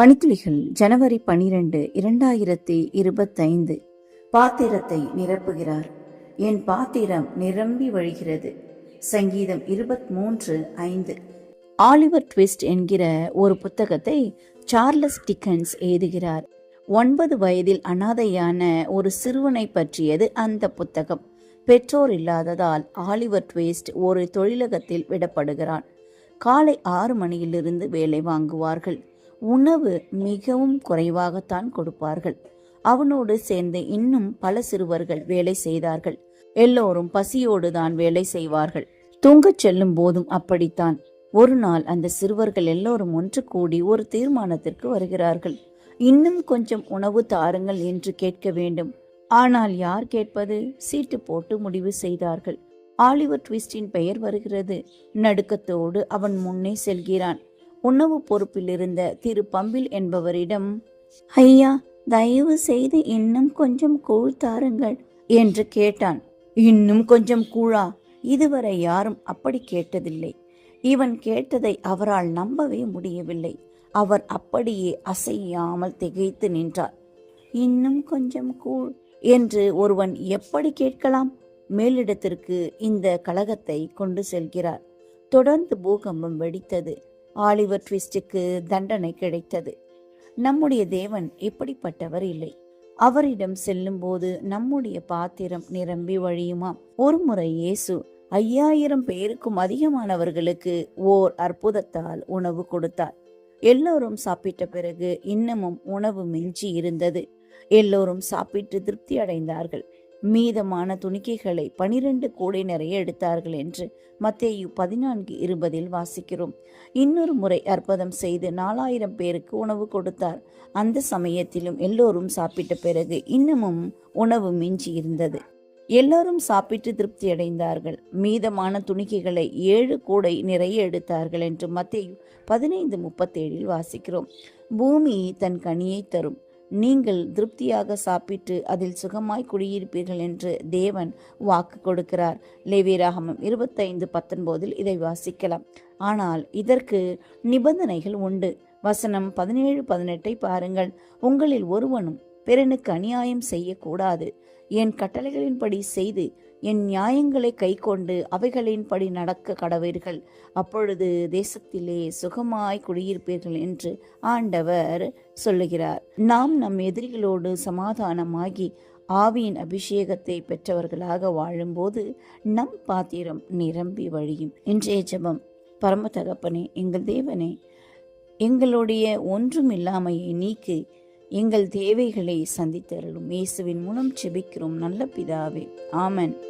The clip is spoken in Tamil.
பணித்துளிகள் ஜனவரி பனிரெண்டு இரண்டாயிரத்தி இருபத்தைந்து. பாத்திரத்தை நிரப்புகிறார். என் பாத்திரம் நிரம்பி வழிகிறது. சங்கீதம் இருபத் மூன்று ஐந்து. ஆலிவர் ட்விஸ்ட் என்கிற ஒரு புத்தகத்தை சார்லஸ் டிக்கன்ஸ் எழுதுகிறார். ஒன்பது வயதில் அனாதையான ஒரு சிறுவனை பற்றியது அந்த புத்தகம். பெற்றோர் இல்லாததால் ஆலிவர் ட்விஸ்ட் ஒரு தொழிலகத்தில் விடப்படுகிறான். காலை ஆறு மணியிலிருந்து வேலை வாங்குவார்கள். உணவு மிகவும் குறைவாகத்தான் கொடுப்பார்கள். அவனோடு சேர்ந்து இன்னும் பல சிறுவர்கள் வேலை செய்தார்கள். எல்லோரும் பசியோடு தான் வேலை செய்வார்கள். தூங்கச் செல்லும் போதும் அப்படித்தான். ஒரு நாள் அந்த சிறுவர்கள் எல்லோரும் ஒன்று கூடி ஒரு தீர்மானத்திற்கு வருகிறார்கள். இன்னும் கொஞ்சம் உணவு தாருங்கள் என்று கேட்க வேண்டும். ஆனால் யார் கேட்பது? சீட்டு போட்டு முடிவு செய்தார்கள். ஆலிவர் ட்விஸ்டின் பெயர் வருகிறது. நடுக்கத்தோடு அவன் முன்னே செல்கிறான். உணவு பொறுப்பில் இருந்த திரு பம்பில் என்பவரிடம் ஐயா தயவு செய்து இன்னும் கொஞ்சம் கூழ் தாருங்கள் என்று கேட்டான். இன்னும் கொஞ்சம் கூழா? இதுவரை யாரும் அப்படி கேட்டதில்லை. இவன் கேட்டதை அவரால் நம்பவே முடியவில்லை. அவர் அப்படியே அசையாமல் திகைத்து நின்றார். இன்னும் கொஞ்சம் கூழ் என்று ஒருவன் எப்படி கேட்கலாம்? மேலிடத்திற்கு இந்த கழகத்தை கொண்டு செல்கிறார். தொடர்ந்து பூகம்பம் வெடித்தது. ஆலிவர் ட்விஸ்டுக்கு தண்டனை கிடைத்தது. நம்முடைய தேவன் இப்படிப்பட்டவர் இல்லை. அவரிடம் செல்லும்போது நம்முடைய பாத்திரம் நிரம்பி வழியுமாம். ஒருமுறை இயேசு ஐயாயிரம் பேருக்கும் அதிகமானவர்களுக்கு ஓர் அற்புதத்தால் உணவு கொடுத்தார். எல்லோரும் சாப்பிட்ட பிறகு இன்னமும் உணவு மிஞ்சி இருந்தது. எல்லோரும் சாப்பிட்டு திருப்தி அடைந்தார்கள். மீதமான துணிக்கைகளை பனிரெண்டு கூடை நிறைய எடுத்தார்கள் என்று மத்தேயு பதினான்கு இருபதில் வாசிக்கிறோம். இன்னொரு முறை அற்புதம் செய்து நாலாயிரம் பேருக்கு உணவு கொடுத்தார். அந்த சமயத்திலும் எல்லோரும் சாப்பிட்ட பிறகு இன்னமும் உணவு மிஞ்சி இருந்தது. எல்லோரும் சாப்பிட்டு திருப்தி அடைந்தார்கள். மீதமான துணிக்கைகளை ஏழு கூடை நிறைய எடுத்தார்கள் என்று மத்தேயு பதினைந்து முப்பத்தேழில் வாசிக்கிறோம். பூமி தன் கனியை தரும். நீங்கள் திருப்தியாக சாப்பிட்டு அதில் சுகமாய் குடியிருப்பீர்கள் என்று தேவன் வாக்கு கொடுக்கிறார். லேவியராகமம் இருபத்தைந்து பத்தொன்பதில் இதை வாசிக்கலாம். ஆனால் இதற்கு நிபந்தனைகள் உண்டு. வசனம் பதினேழு பதினெட்டை பாருங்கள். உங்களில் ஒருவனும் பிறனுக்கு அநியாயம் செய்யக்கூடாது. என் கட்டளைகளின்படி செய்து என் நியாயங்களை கைக்கொண்டு அவைகளின்படி நடக்க கடவீர்கள். அப்பொழுது தேசத்திலே சுகமாய் குடியிருப்பீர்கள் என்று ஆண்டவர் சொல்லுகிறார். நாம் நம் எதிரிகளோடு சமாதானமாகி ஆவியின் அபிஷேகத்தை பெற்றவர்களாக வாழும்போது நம் பாத்திரம் நிரம்பி வழியும். இன்றைய ஜெபம். பரம தகப்பனே எங்கள் தேவனே எங்களுடைய ஒன்றும் இல்லாமையை நீக்கி எங்கள் தேவைகளை சந்தித்தருளும். இயேசுவின் மூலம் செபிக்கிறோம். நல்ல பிதாவே. ஆமன்.